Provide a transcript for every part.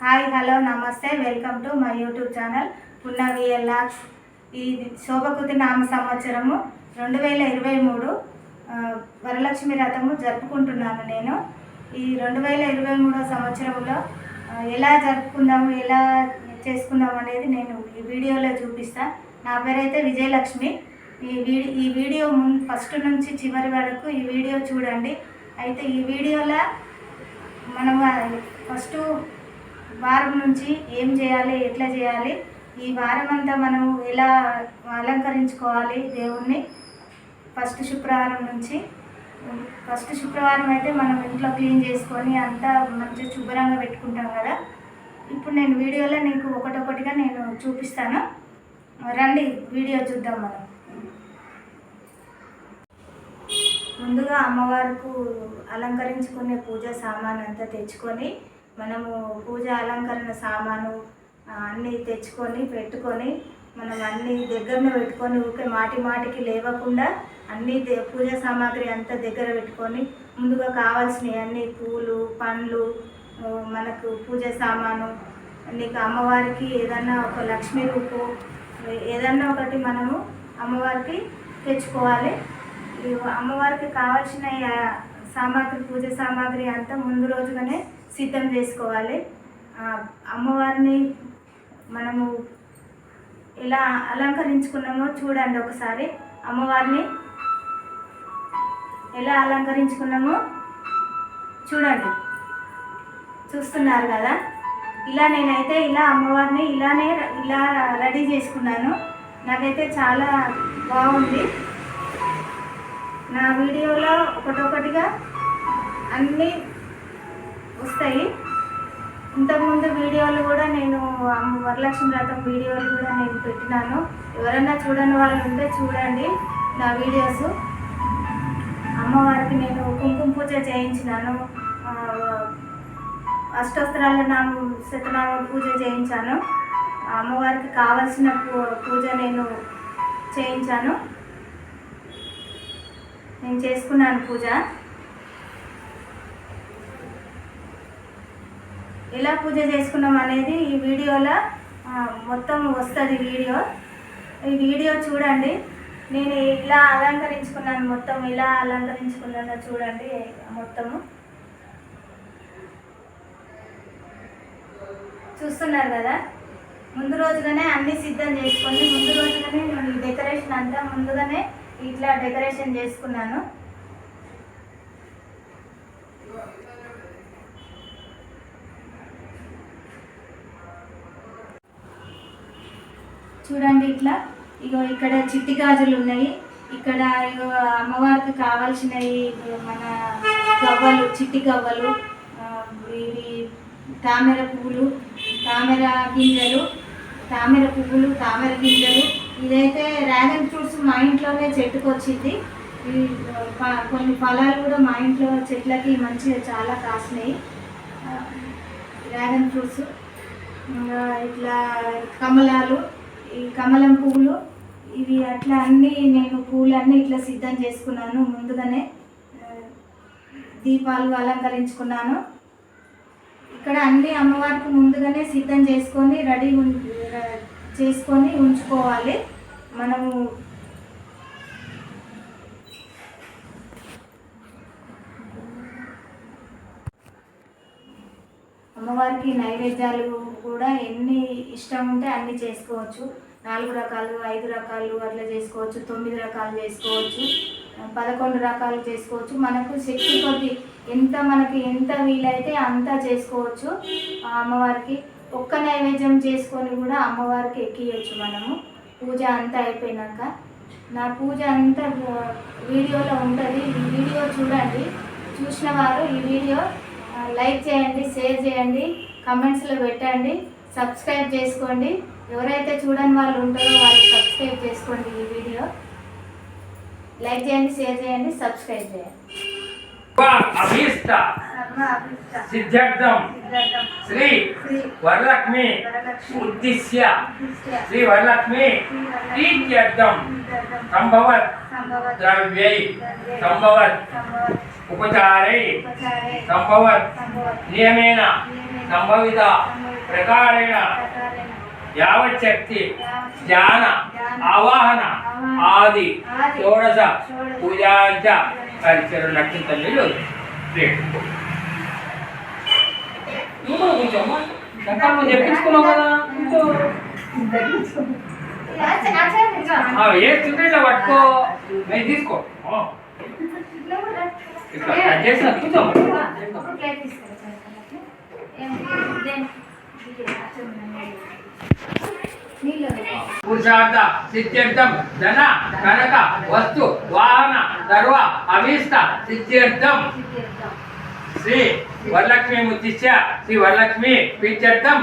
Hi hello నమస్తే welcome to my YouTube channel పున్నవి ఎల్లాక్స్ ఈ శోభకృతి నామ సంవత్సరము రెండు వేల ఇరవై మూడు వరలక్ష్మి రథము జరుపుకుంటున్నాను నేను. ఈ రెండు వేల ఇరవై మూడో సంవత్సరంలో ఎలా జరుపుకుందాము ఎలా చేసుకుందాం అనేది నేను ఈ వీడియోలో చూపిస్తా. నా పేరైతే విజయలక్ష్మి. ఈ వీడియో ఈ వీడియో ఫస్ట్ నుంచి చివరి వరకు ఈ వీడియో చూడండి. అయితే ఈ వీడియోలో మనం ఫస్ట్ వారం నుంచి ఏం చేయాలి ఎట్లా చేయాలి ఈ వారం అంతా మనం ఎలా అలంకరించుకోవాలి దేవుణ్ణి? ఫస్ట్ శుక్రవారం నుంచి. ఫస్ట్ శుక్రవారం అయితే మనం ఇంట్లో క్లీన్ చేసుకొని అంతా మంచిగా శుభ్రంగా పెట్టుకుంటాం కదా. ఇప్పుడు నేను వీడియోలో నీకు ఒకటొకటిగా నేను చూపిస్తాను. రండి వీడియో చూద్దాం మనం. ముందుగా అమ్మవారికి అలంకరించుకునే పూజ సామాన్ అంతా తెచ్చుకొని మనము పూజ అలంకరణ సామాను అన్నీ తెచ్చుకొని పెట్టుకొని మనం అన్నీ దగ్గరనే పెట్టుకొని ఊరికే మాటి మాటికి లేవకుండా అన్నీ పూజ సామాగ్రి అంతా దగ్గర పెట్టుకొని ముందుగా కావాల్సినవి అన్ని పూలు పండ్లు మనకు పూజ సామాను నీకు అమ్మవారికి ఏదన్నా ఒక లక్ష్మీ రూపు ఏదన్నా ఒకటి మనము అమ్మవారికి తెచ్చుకోవాలి. అమ్మవారికి కావాల్సిన సామాగ్రి పూజ సామాగ్రి అంతా ముందు రోజుగానే సిద్ధం చేసుకోవాలి. అమ్మవారిని మనము ఎలా అలంకరించుకున్నామో చూడండి ఒకసారి. అమ్మవారిని ఎలా అలంకరించుకున్నామో చూడండి. చూస్తున్నారు కదా? ఇలా నేనైతే ఇలా అమ్మవారిని ఇలానే ఇలా రెడీ చేసుకున్నాను. నాకైతే చాలా బాగుంది. నా వీడియోలో ఒకటొకటిగా అన్నీ వస్తాయి. ఇంతకుముందు వీడియోలు కూడా నేను అమ్మ వరలక్ష్మి వ్రతం వీడియోలు కూడా నేను పెట్టినాను. ఎవరైనా చూడని వాళ్ళు ఉంటే చూడండి నా వీడియోస్. అమ్మవారికి నేను కుంకుమ పూజ చేయించినాను. ఆ, అష్టోత్తరాల నామ శతనామ పూజ చేయించాను. ఆ అమ్మవారికి కావలసిన పూ- పూజ నేను చేయించాను. నేను చేసుకున్నాను పూజ. ఎలా పూజ చేసుకున్నాం అనేది ఈ వీడియోలో మొత్తం వస్తుంది వీడియో. ఈ వీడియో చూడండి. నేను ఇలా అలంకరించుకున్నాను మొత్తం ఇలా అలంకరించుకున్నానో చూడండి మొత్తము. చూస్తున్నారు కదా? ముందు రోజుగానే అన్ని సిద్ధం చేసుకొని ముందు రోజుగానే నేను ఈ డెకరేషన్ అంతా ముందుగానే ఇట్లా డెకరేషన్ చేసుకున్నాను. చూడండి ఇట్లా. ఇగో ఇక్కడ చిట్టి గాజులు ఉన్నాయి. ఇక్కడ ఇగో అమ్మవారికి కావాల్సినవి మన గవ్వలు చిట్టి గవ్వలు ఇవి తామర పువ్వులు తామర గింజలు తామర పువ్వులు తామర గింజలు. ఇదైతే డ్రాగన్ ఫ్రూట్స్ మా ఇంట్లోనే చెట్టుకు వచ్చింది. కొన్ని ఫలాలు కూడా మా ఇంట్లో చెట్లకి మంచిగా చాలా కాసినాయి. Dragon fruits. ఇట్లా కమలాలు ఈ కమలం పువ్వులు. ఇవి అట్లా అన్నీ నేను పూలన్నీ ఇట్లా సిద్ధం చేసుకున్నాను ముందుగానే. దీపాలు అలంకరించుకున్నాను. ఇక్కడ అన్ని అమ్మవారికి ముందుగానే సిద్ధం చేసుకొని రెడీ ఉం- చేసుకొని ఉంచుకోవాలి. మనము అమ్మవారికి నైవేద్యాలు కూడా ఎన్ని ఇష్టం ఉంటే అన్ని చేసుకోవచ్చు. నాలుగు రకాలు ఐదు రకాలు అట్లా చేసుకోవచ్చు తొమ్మిది రకాలు చేసుకోవచ్చు పదకొండు రకాలు చేసుకోవచ్చు. మనకు శక్తి కొద్ది ఎంత మనకి ఎంత వీలైతే అంత చేసుకోవచ్చు. అమ్మవారికి ఒక్క నైవేద్యం చేసుకొని కూడా అమ్మవారికి ఎక్కియచ్చు మనము. పూజ అంతా అయిపోయినాక. నా పూజ అంతా వీడియోలో ఉంటుంది. ఈ వీడియో చూడండి. చూసిన వారు ఈ వీడియో లైక్ చేయండి షేర్ చేయండి కమెంట్స్లో పెట్టండి సబ్స్క్రైబ్ చేసుకోండి. ఎవరైతే చూడని వాళ్ళు ఉంటారో వాళ్ళు సబ్స్క్రైబ్ చేసుకోండి ఈ వీడియో. లైక్ చేయండి షేర్ చేయండి సబ్స్క్రైబ్ చేయండి. అభీష్ట. సర్వ అభిష్ట. సిద్ధార్థం శ్రీ వరలక్ష్మి. ఉద్దిశ్య. శ్రీ వరలక్ష్మి. ప్రీత్యర్థం సంభవత్. ద్రవ్యై. సంభవత్. ఉపచారై. సంభవత్. నియమేన. సంభవిత. ప్రకారేణ. యావచ్చక్తి జ్ఞాన ఆవాహన ఆది షోడశ పూజాంచ పరిచయం కూర్చోమ్మా రకాలు నువ్వు చెప్పించుకున్నావు కదా. ఏ చుట్టూ పట్టుకో. నేను తీసుకో. ఇట్లా చేసిన కూర్చో. పురుషార్థ సిద్ధ్యర్థం ధన కనక వస్తు వాహన సర్వ అభీష్ట సిద్ధ్యర్థం. శ్రీ వరలక్ష్మి ముత్తిష్య శ్రీ వరలక్ష్మి పిత్యర్థం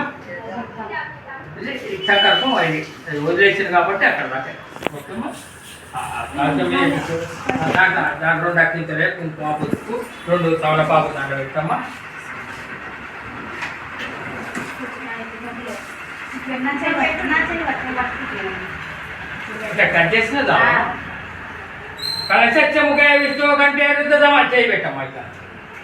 ఇచ్చాకర్థం అది వదిలేసింది కాబట్టి అక్కడ దాకా మొత్తము ఆ, దాంట్లో రెండు అక్కింతలే కుంకుమ దాంట్లో పెట్టమ్మా. ఇట్లా కట్ చేసినదా? కలసత్యముఖే విష్ణువు కంటే రుద్దమా చేయి పెట్టమ్మా ఇట్లా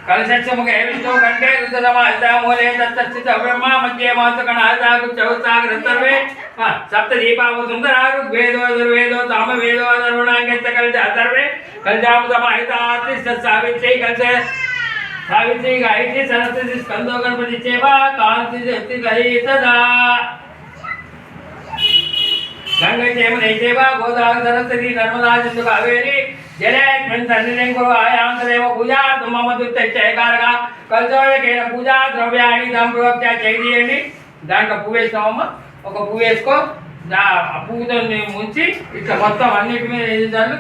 కలసత్యముఖే విష్ణువు కంటే రుద్దమా మూలే దత్తస్థిత బ్రహ్మ మధ్య మాసకణ ఆదాగు చౌసాగర సర్వే ఆ, సప్త దీపావు సుందరారు వేదో దుర్వేదో తామ వేదో ధర్మణాంగచ్చ కలిసి అసర్వే కలిజాము సమాహితాతి సావిత్రి కలిసే సరస్వతి స్కందో గణపతి చేవా కాంతి శక్తి గరీతదా గంగ గోదావరి సరస్వతి నర్మదా సింధు కావేరి జలేస్మిన్ సన్నిధిం కురు ఆయాంతదేవ పూజార్థం మమ దుత్తైకారగా కల్చోయకేన పూజా ద్రవ్యాన్ని చేయండి దాంట్లో పువ్వు వేసినామమ్మ ఒక పువ్వు వేసుకో ఆ పువ్వుతో ముంచి ఇట్లా మొత్తం అన్నిటి మీద ఏది చాలు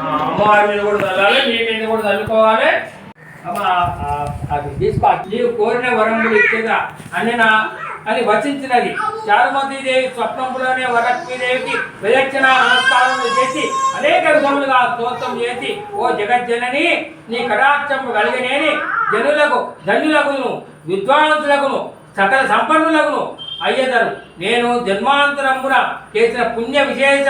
అమ్మవారి మీద కూడా చల్లాలి మీద కూడా చల్లుకోవాలి అది తీసుకో నీవు కోరిన వరములు ఇచ్చేదా? అని నా అని వచించినది. చారుమతీదేవి స్వప్నంలోనే వరలక్ష్మీదేవికి ప్రదక్షిణ నమస్కారములు చేసి అనేక విధములుగా స్తోత్రం చేసి ఓ జగజ్జనని నీ కటాక్షం కలిగినేని జనులకు ధన్యులకును విద్వాంసులకును సకల సంపన్నులకును అయ్యదరు. నేను జన్మాంతరమున చేసిన పుణ్య విశేష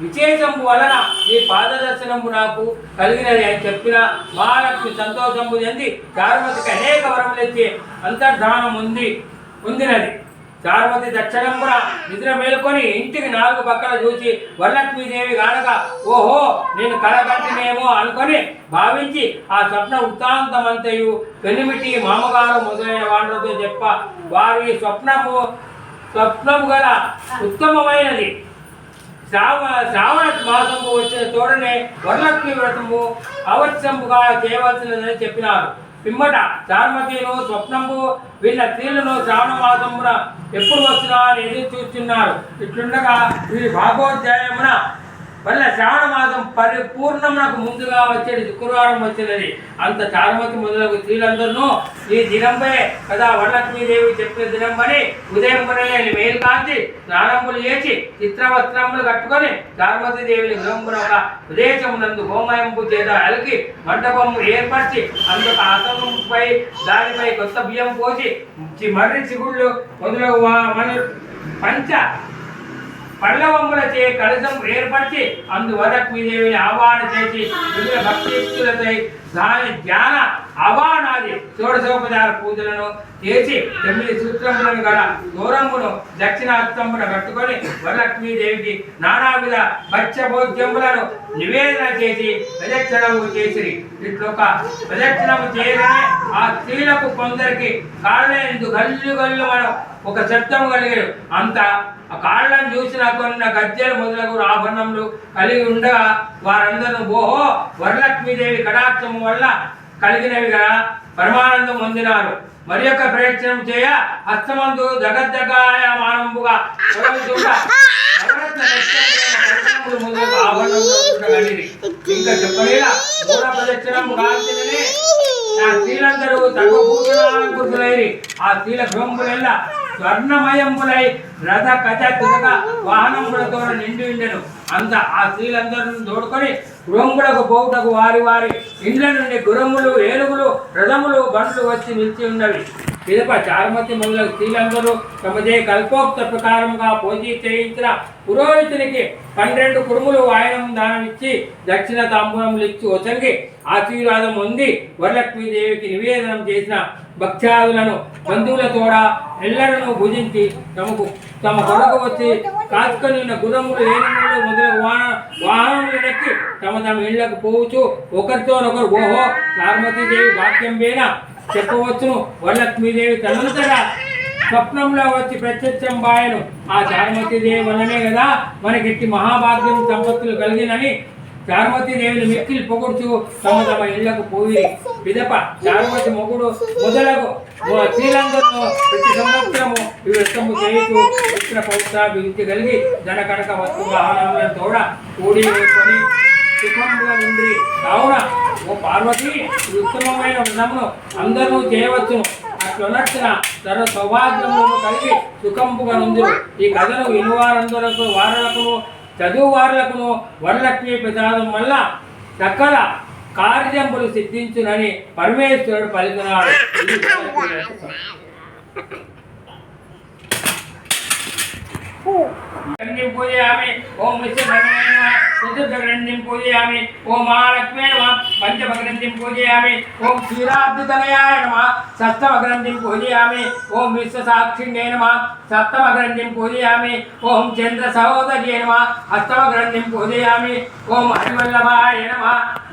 విశేషంబు వలన ఈ పాదదర్శనము నాకు కలిగినది అని చెప్పిన మహాలక్ష్మి సంతోషంబు చెంది చారుమతికి అనేక వరములెత్తి అంతర్ధానం ఉంది ఉందినది చారుమతి దక్షిణంబున నిద్ర మేల్కొని ఇంటికి నాలుగు పక్కల చూసి వరలక్ష్మీదేవి గానక ఓహో నేను కలగట్టినేమో అనుకొని భావించి ఆ స్వప్న వృత్తాంతమంతయు పెనిమిటి మామగారు మొదలైన వాళ్ళతో చెప్ప వారి స్వప్నము స్వప్నము గల ఉత్తమమైనది. శ్రావ శ్రావణ మాసము వచ్చిన తోడనే వరలక్ష్మి వ్రతము అవశ్యముగా చేయవలసినదని చెప్పినారు. పిమ్మట చార్మతీను స్వప్నము వీళ్ళ స్త్రీలను శ్రావణ మాసమున ఎప్పుడు వచ్చినా అని ఎదురు చూస్తున్నారు. ఇట్లుండగా ఈ భాగోధ్యాయమున మళ్ళీ శ్రావణ మాసం పరిపూర్ణమునకు ముందుగా వచ్చేది శుక్రవారం వచ్చినది అంత చారుమతి మొదలగు స్త్రీలందరూ ఈ దినంపై కదా వరలక్ష్మీదేవి చెప్పిన దినంపని ఉదయం పనలేని మేలు కాంచి స్నానములు చేసి చిత్రవస్త్రములు కట్టుకొని చారుమతి దేవిని గృహంపున ఒక ప్రదేశమునందు హోమయంపు చేత అలికి మంటపము ఏర్పరిచి అందుకు ఆసనముపై దానిపై కొత్త బియ్యం పోసి మర్రి చిగుళ్ళు మొదలగు మన పంచ పల్లవములచే కలశం ఏర్పరిచి అందువరలక్ష్మీదేవిని ఆవాహన చేసి వివిధ భక్తియుక్తులపై దాని ధ్యాన అవానాది షోడశోపచార పూజలను చేసి తొమ్మిది సూత్రములను గల దూరమును దక్షిణాస్తంభున కట్టుకొని వరలక్ష్మీదేవికి నానావిధ భక్ష్యభోజ్యములను నివేదన చేసి ప్రదక్షిణము చేసిరి. ఇట్లొక ప్రదక్షిణము చేయగానే ఆ స్త్రీలకు కొందరికి కాళ్ళందు గల్లు గల్లు మనం ఒక శబ్దము కలిగాడు అంత ఆ కాళ్ళను చూసిన కొన్ని గజ్జలు మొదలగు ఆభరణములు కలిగి ఉండగా వారందరూ ఓహో వరలక్ష్మీదేవి కటాక్షం వల్ల కలిగినవి కదా. పరమానందం పొందినారు. మరి యొక్క ప్రయత్నం చేయ హస్తమందు జగద్దగాయ మానంబుగా ఇంకా చెప్పలేదా? మూల కాల్చిననే ఆ స్త్రీలందరూ తగు ఆ స్త్రీల గ్రంపులెల్లా స్వర్ణమయంబులై రథ కథ తిరగ వాహనములతో నిండి ఉండెను. అంత ఆ స్త్రీలందరూ తోడుకొని గృహములకు పోవుటకు వారి వారి ఇండ్ల నుండి గురములు ఏనుగులు రథములు బండ్లు వచ్చి నిలిచి ఉన్నవి. పిదప చారుమతి మొదలగు స్త్రీలందరూ తమదే కల్పోక్త ప్రకారముగా పూజ చేయించిన పురోహితునికి పన్నెండు కురుములు వాయనం దానమిచ్చి దక్షిణ తాంబూలములు ఇచ్చి వచంగి ఆశీర్వాదం ఉంది వరలక్ష్మీదేవికి నివేదనం చేసిన భక్త్యాదులను బంధువుల తోడ ఎల్లరను భుజించి తమకు తమ కొరకు వచ్చి కాచుకొని ఉన్న గుర్రములు ఏనుగులు మొదలగు వాహన వాహనములు నెక్కి తమ తమ ఇళ్ళకు పోవచ్చు ఒకరితోనొకరు ఓహో పార్వతీదేవి భాగ్యం పేన చెప్పవచ్చును వరలక్ష్మీదేవి తనంతగా స్వప్నంలో వచ్చి ప్రత్యక్షం బాయను. ఆ చారుమతీదేవి వల్లనే కదా మనకిట్టి మహాభాగ్యం సంపత్తులు కలిగినని చారుమతీదేవిని మిక్కిలి పొగుడుచు తమ తమ ఇళ్ళకు పోయి పిదప చారుమతి మొగుడు మొదలగు. స్త్రీలందరూ ప్రతి సంవత్సరము ఈ వ్రతము చేయుచు పుత్ర పౌత్ర విద్య కలిగి ధన కనక వస్తు వాహనములను తోడ కూడి వేసుకొని సుఖంగా ఉండి. కావున ఓ పార్వతి ఉత్తమమైన వ్రతమును అందరూ చేయవచ్చును అట్లొనర్చిన సర్వ సౌభాగ్యములను కలిగి సుఖంపుగా నుండు ఈ కథను వినువారందరకు వారలకు చదువు వారులకును వరలక్ష్మి ప్రసాదం వల్ల సకల కార్యములు సిద్ధించునని పరమేశ్వరుడు. గ్రంథిం పూజయామి ఓం విశ్వభగవేన చతుర్థ గ్రంథిం పూజయామి ఓం మహాలక్ష్మే నమ పంచమ గ్రంథిం పూజయామి ఓం క్షీరాబ్దితనయాయ నమ సప్తమ గ్రంథిం పూజయామి ఓం విశ్వసాక్షిణ్యే నమ సప్తమ గ్రంథిం పూజయామి ఓం చంద్ర సహోదర్యే నమ అష్టమ గ్రంథిం పూజయామి ఓం హరివల్లభాయ నమ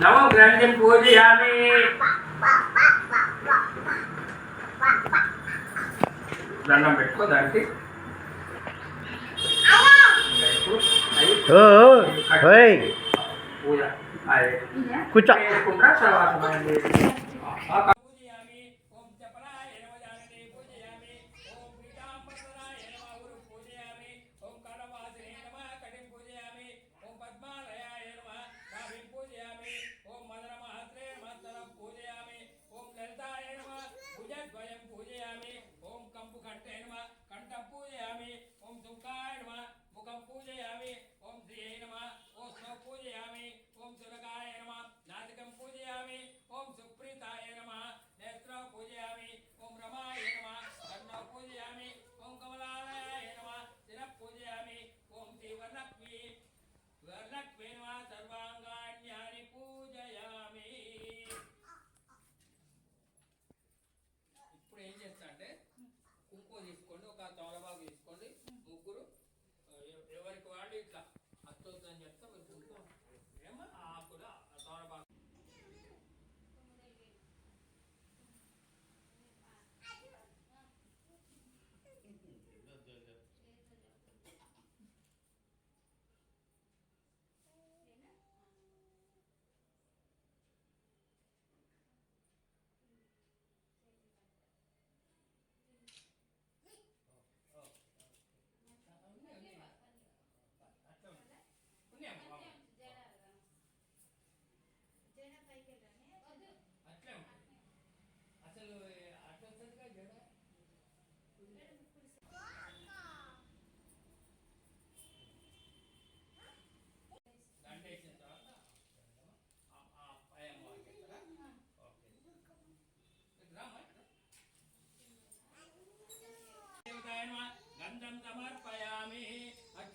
నవం గ్రంథిం పూజయామి దండం పెట్టుకో దానికి. ఓ ఓ, ఓయ్ పూజ అదే కూర్చో.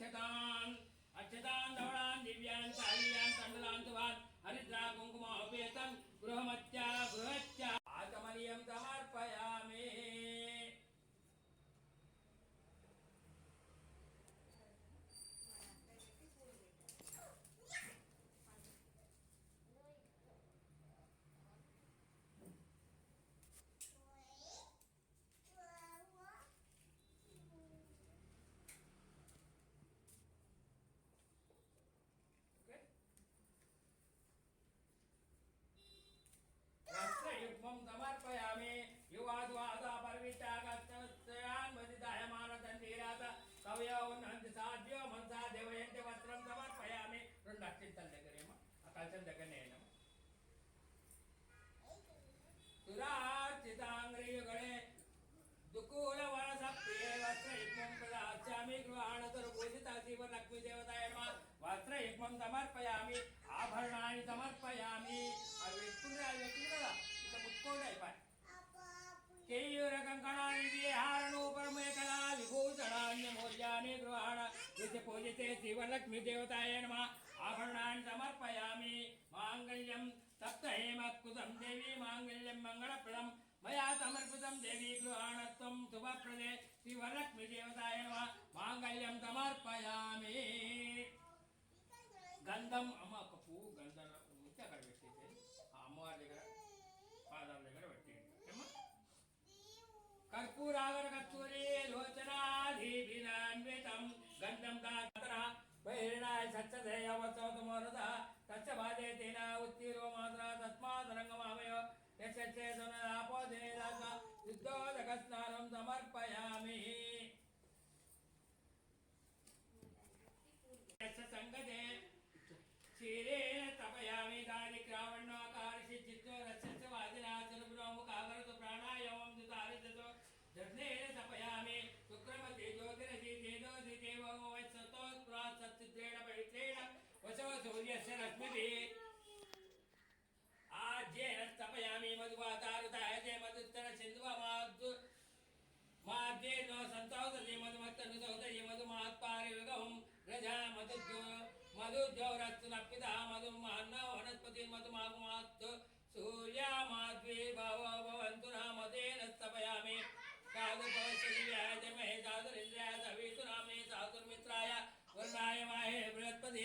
அச்சதான் அச்சதான் தவளான் திவ்யான் தாழியான் தண்டலான் துவான் ஹரித்ரா குங்குமாபேதம் குருஹமத்யா குருஹத்யா. ஆகமனியம் சமர்ப்பயா కొంచెం దగ్గరనే ఉన్నాం సురార్చితాంగ్రీయుగణే దుకూల వనస ప్రియ వస్త్ర యుగ్మం ప్రదాస్యామి గృహాణతరు పూజిత శివ లక్ష్మి దేవతాయ నమ వస్త్ర యుగ్మం సమర్పయామి ఆభరణాన్ని సమర్పయామి. అవి పెట్టుకుని అవి పెట్టుకుని కదా. ఇట్లా ముట్టుకోండి అయిపోయి కేయూర కంకణాని విహారణోపరమేకలా విభూషణాన్య మౌర్యాన్ని గృహాణ పూజితే శివలక్ష్మి దేవతాయ ఆభరణాన్ని సమర్పయామి మాంగళ్యం సప్తహేమ కుతం దేవి మాంగళ్యం మంగళప్రదం మయా సమర్పితం దేవి గృహాణత్వం శుభప్రదే శ్రీవరలక్ష్మీ దేవతాయ నమ మాంగళ్యం సమర్పయామి గంధం అమ్మ ఒక పువ్వు గంధం ఉంచి అక్కడ పెట్టేసి ఆ అమ్మవారి దగ్గర పాదాల దగ్గర పెట్టేయండి ఏమ్మా కర్పూరాగర కస్తూరి లోచనాధిభినాన్వితం గంధం దాతర వైరిణాయ సత్యధేయవత్సవతమోరథ తస్య బాధేతేన ఉత్తీరో మాత్ర తస్మాతరంగమామయో యశ్చేతనాపోదేదాక యుద్ధోదక స్నానం సమర్పయామి సంగతే క్షీరేణ తపయామి కార్యక్రమణో కార్యసిద్ధి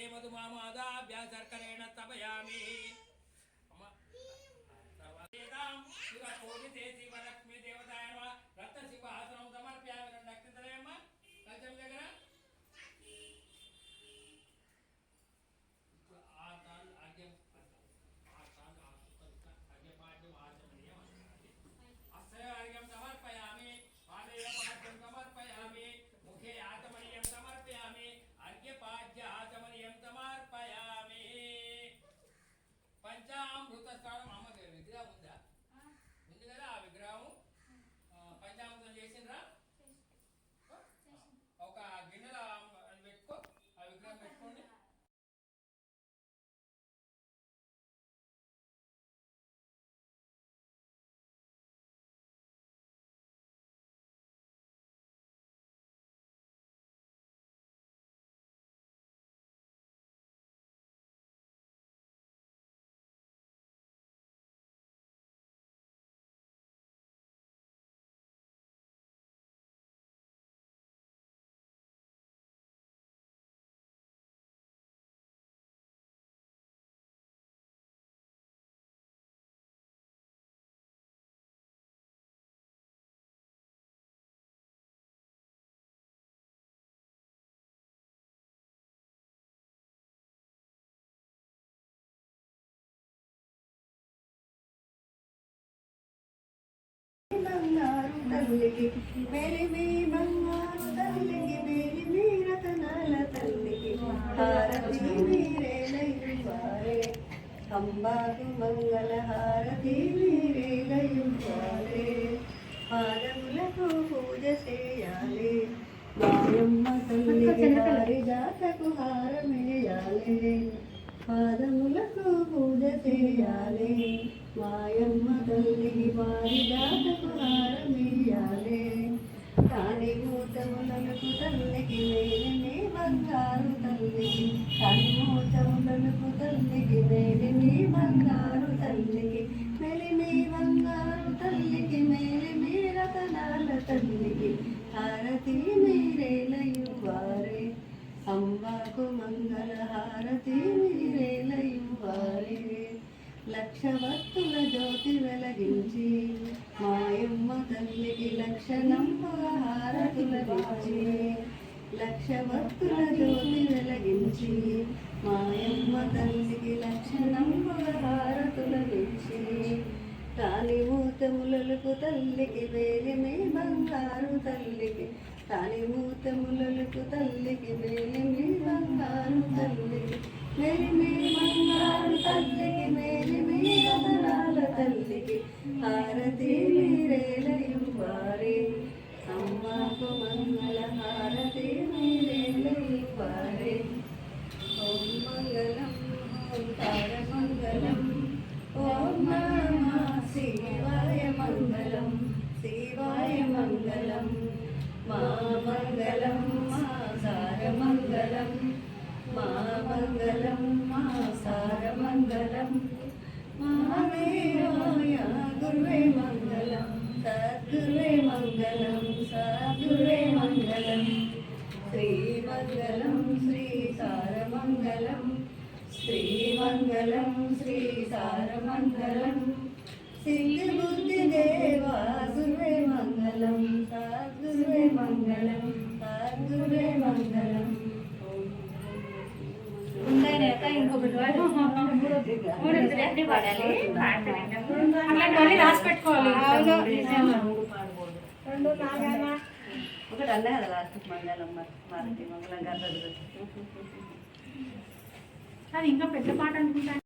మధు మామాదాభ్యాసర్కరేణ తపయామి. అమ్మ. తర్వాత కోటి దేశీ వరక్ష్మీ బంగారు తల్లికి మెరిమి బంగారు తల్లికి మెరిమి రతనాల తల్లికి హారతి మీరేలయువారే అంబాకు మంగళ హారతి మీరేలయువారే పాదములకు పూజ చేయాలి మాయమ్మ తల్లికి పారిజాతకు హారమేయాలి పాదములకు పూజ చేయాలి మాయమ్మ తల్లికి వారి మూతములకు తల్లికి మేలిని బంగారు తల్లి కాని మూతములకు తల్లికి మేలిని బంగారు తల్లికి మెలిమి బంగారు తల్లికి మేలిమి రతనాల తల్లికి హారతి మీరేలయువారే అంబాకు మంగళ హారతి మీరేలయువారే లక్ష భక్తుల జ్యోతి వెలగించి మాయమ్మ తల్లికి లక్షణంపుగా హారతులనిచ్చి లక్ష భక్తుల జ్యోతి వెలగించి మాయమ్మ తల్లికి లక్షణంపుగా హారతులనిచ్చి తాని మూతములకు తల్లికి వేలిమే బంగారు తల్లికి తాని మూతములకు తల్లికి వేలిమే బంగారు తల్లికి మేలిమే బంగారు తల్లికి మేలిమే రతనాల తల్లికి. హారతి మీరేలయువారే. అమ్మకు మంగళ హారతి మీరేలయువారే ఓం మంగళం ఓం తారమంగళం ఓం నమ శివాయ మంగళం శివాయ మంగళం మా మంగళం మా సారమంగళం మా మంగళం మా సారమంగళం గురువే మంగళం సద్గురువే మంగళం సద్గురువే మంగళం శ్రీమంగళం శ్రీ సారమంగళం శ్రీమంగళం శ్రీ సారమంగళం సిద్ధి బుద్ధి దేవా గురువే మంగళం సద్గురువే మంగళం సద్గురువే మంగళం ఉందనేక ఇంకొకటి వాడు రాసి పెట్టుకోవాలి ఒకటి అన్న కదా లాస్ట్ మంగళం మంగళం గారు అది ఇంకా పెద్ద పాట అనుకుంటాను.